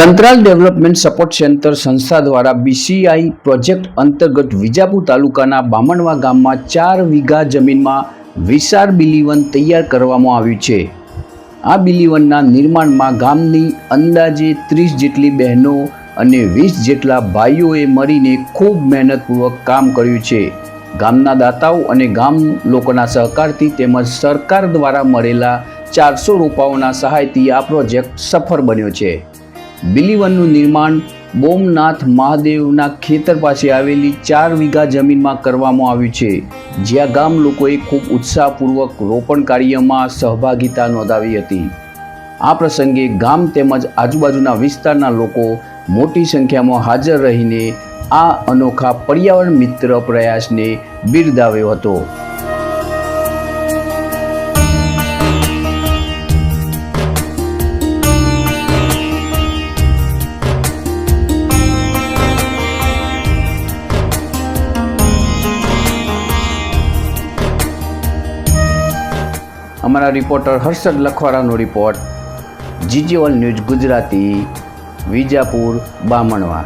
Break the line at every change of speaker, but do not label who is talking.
Central development support centre સંસ્થા દ્વારા BCI project અંતર્ગત વિજાપુર તાલુકાના બામણવા ગામમાં ચાર વીઘા જમીનમાં વિશાળ બિલીવન તૈયાર કરવામાં આવ્યું છે. આ બિલીવનના નિર્માણમાં ગામની અંદાજે ત્રીસ જેટલી બહેનો અને વીસ જેટલા ભાઈઓએ મળીને ખૂબ મહેનતપૂર્વક કામ કર્યું છે. ગામના દાતાઓ અને ગામ લોકોના સહકારથી તેમજ સરકાર દ્વારા મળેલા ચારસો રૂપાઓના સહાયથી આ પ્રોજેક્ટ સફળ બન્યો છે. બિલીવનનું નિર્માણ બોમનાથ મહાદેવના ખેતર પાસે આવેલી ચાર વીઘા જમીનમાં કરવામાં આવ્યું છે, જ્યાં ગામ લોકોએ ખૂબ ઉત્સાહપૂર્વક રોપણ કાર્યમાં સહભાગિતા નોંધાવી હતી. આ પ્રસંગે ગામ તેમજ આજુબાજુના વિસ્તારના લોકો મોટી સંખ્યામાં હાજર રહીને આ અનોખા પર્યાવરણ મિત્ર પ્રયાસને બિરદાવ્યો હતો. અમારા રિપોર્ટર હર્ષદ લખવારાનો રિપોર્ટ જીજીઓલ ન્યૂઝ ગુજરાતી વિજાપુર બામણવા